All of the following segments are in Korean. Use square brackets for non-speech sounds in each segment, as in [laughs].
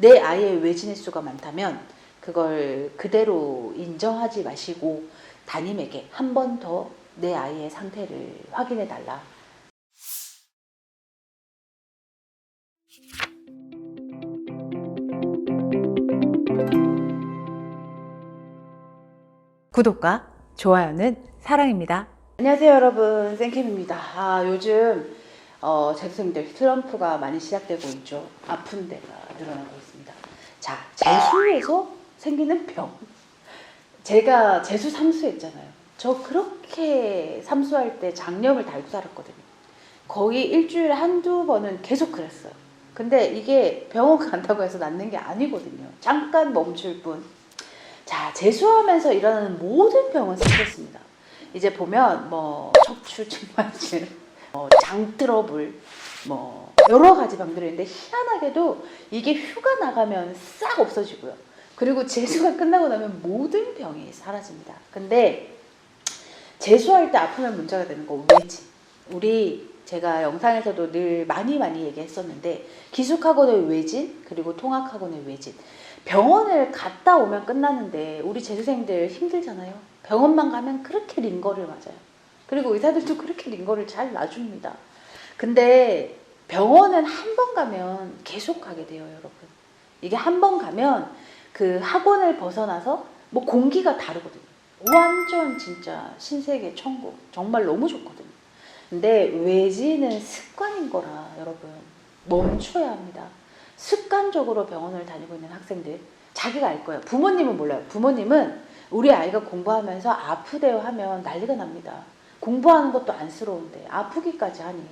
내 아이의 외진 횟수가 많다면 그걸 그대로 인정하지 마시고 담임에게 한 번 더 내 아이의 상태를 확인해 달라. 구독과 좋아요는 사랑입니다. 안녕하세요 여러분 생캠입니다. 아 요즘 어, 재수생들 트럼프가 많이 시작되고 있죠. 아픈 데가 늘어나고 있습니다. 자 재수에서 생기는 병. 제가 재수 삼수했잖아요. 저 그렇게 삼수할 때 장염을 달고 살았거든요. 거의 일주일에 한두 번은 계속 그랬어요. 근데 이게 병원 간다고 해서 낫는 게 아니거든요. 잠깐 멈출 뿐. 자, 재수하면서 일어나는 모든 병은 생겼습니다. 이제 보면 뭐 척추 [laughs] 측만증, 뭐 장트러블, 뭐 여러 가지 병들이 있는데 희한하게도 이게 휴가 나가면 싹 없어지고요. 그리고 재수가 끝나고 나면 모든 병이 사라집니다. 근데 재수할 때 아프면 문제가 되는 거 외진. 우리 제가 영상에서도 늘 많이 많이 얘기했었는데 기숙학원의 외진 그리고 통학학원의 외진. 병원을 갔다 오면 끝나는데 우리 재수생들 힘들잖아요. 병원만 가면 그렇게 링거를 맞아요. 그리고 의사들도 그렇게 링거를 잘 놔줍니다. 근데 병원은 한 번 가면 계속 가게 돼요, 여러분. 이게 한 번 가면 그 학원을 벗어나서 뭐 공기가 다르거든요. 완전 진짜 신세계 천국. 정말 너무 좋거든요. 근데 외지는 습관인 거라 여러분 멈춰야 합니다. 습관적으로 병원을 다니고 있는 학생들 자기가 알 거예요. 부모님은 몰라요. 부모님은 우리 아이가 공부하면서 아프대요 하면 난리가 납니다. 공부하는 것도 안쓰러운데 아프기까지 하니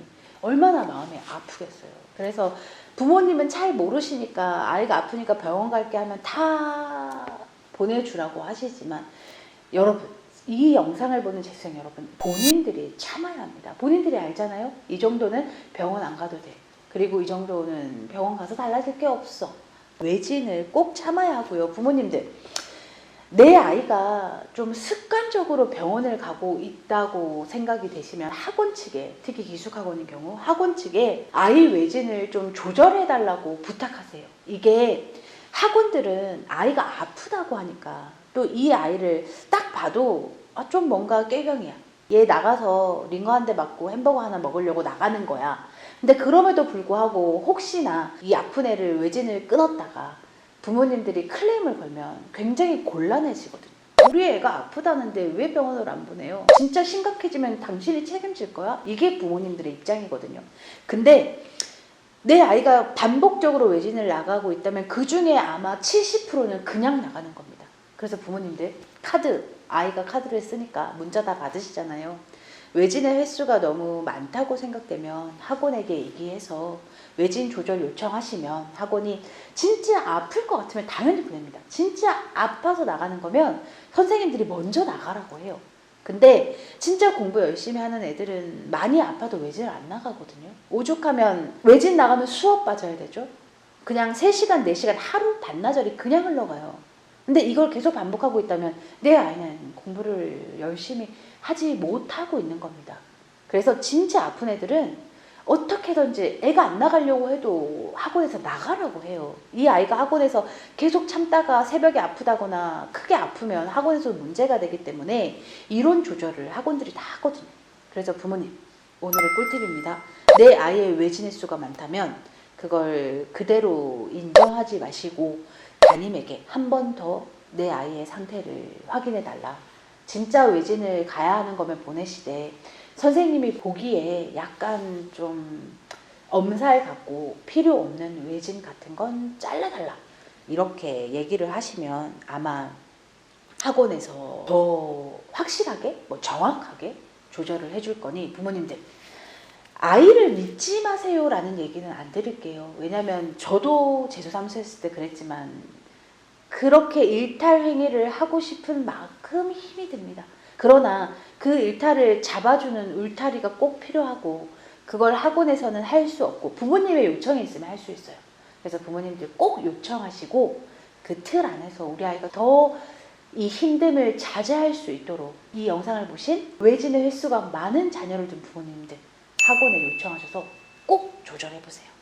얼마나 마음이 아프겠어요. 그래서 부모님은 잘 모르시니까 아이가 아프니까 병원 갈게 하면 다 보내주라고 하시지만 여러분 이 영상을 보는 재수생 여러분 본인들이 참아야 합니다. 본인들이 알잖아요. 이 정도는 병원 안 가도 돼. 그리고 이 정도는 병원 가서 달라질 게 없어. 외진을 꼭 참아야 하고요. 부모님들 내 아이가 좀 습관적으로 병원을 가고 있다고 생각이 되시면 학원 측에 특히 기숙학원인 경우 학원 측에 아이 외진을 좀 조절해 달라고 부탁하세요. 이게 학원들은 아이가 아프다고 하니까 또 이 아이를 딱 봐도 아, 좀 뭔가 꾀병이야. 얘 나가서 링거 한 대 맞고 햄버거 하나 먹으려고 나가는 거야. 근데 그럼에도 불구하고 혹시나 이 아픈 애를 외진을 끊었다가 부모님들이 클레임을 걸면 굉장히 곤란해지거든요. 우리 애가 아프다는데 왜 병원을 안 보내요? 진짜 심각해지면 당신이 책임질 거야? 이게 부모님들의 입장이거든요. 근데 내 아이가 반복적으로 외진을 나가고 있다면 그 중에 아마 70%는 그냥 나가는 겁니다. 그래서 부모님들 카드, 아이가 카드를 쓰니까 문자 다 받으시잖아요. 외진의 횟수가 너무 많다고 생각되면 학원에게 얘기해서 외진 조절 요청하시면 학원이 진짜 아플 것 같으면 당연히 보냅니다. 진짜 아파서 나가는 거면 선생님들이 먼저 나가라고 해요. 근데 진짜 공부 열심히 하는 애들은 많이 아파도 외진을 안 나가거든요. 오죽하면 외진 나가면 수업 빠져야 되죠. 그냥 3시간, 4시간 하루 반나절이 그냥 흘러가요. 근데 이걸 계속 반복하고 있다면 내 아이는 공부를 열심히 하지 못하고 있는 겁니다. 그래서 진짜 아픈 애들은 어떻게든지 애가 안 나가려고 해도 학원에서 나가라고 해요. 이 아이가 학원에서 계속 참다가 새벽에 아프다거나 크게 아프면 학원에서 문제가 되기 때문에 이론 조절을 학원들이 다 하거든요. 그래서 부모님, 오늘의 꿀팁입니다. 내 아이의 외진 횟수가 많다면 그걸 그대로 인정하지 마시고 담임에게 한 번 더 내 아이의 상태를 확인해 달라. 진짜 외진을 가야 하는 거면 보내시되 선생님이 보기에 약간 좀 엄살 같고 필요 없는 외진 같은 건 잘라달라. 이렇게 얘기를 하시면 아마 학원에서 더 확실하게, 뭐 정확하게 조절을 해줄 거니 부모님들 아이를 믿지 마세요라는 얘기는 안 드릴게요. 왜냐면 저도 재수 삼수했을 때 그랬지만 그렇게 일탈 행위를 하고 싶은 만큼 힘이 듭니다. 그러나 그 일탈을 잡아주는 울타리가 꼭 필요하고 그걸 학원에서는 할 수 없고 부모님의 요청이 있으면 할 수 있어요. 그래서 부모님들 꼭 요청하시고 그 틀 안에서 우리 아이가 더 이 힘듦을 자제할 수 있도록 이 영상을 보신 외진의 횟수가 많은 자녀를 둔 부모님들 학원에 요청하셔서 꼭 조절해 보세요.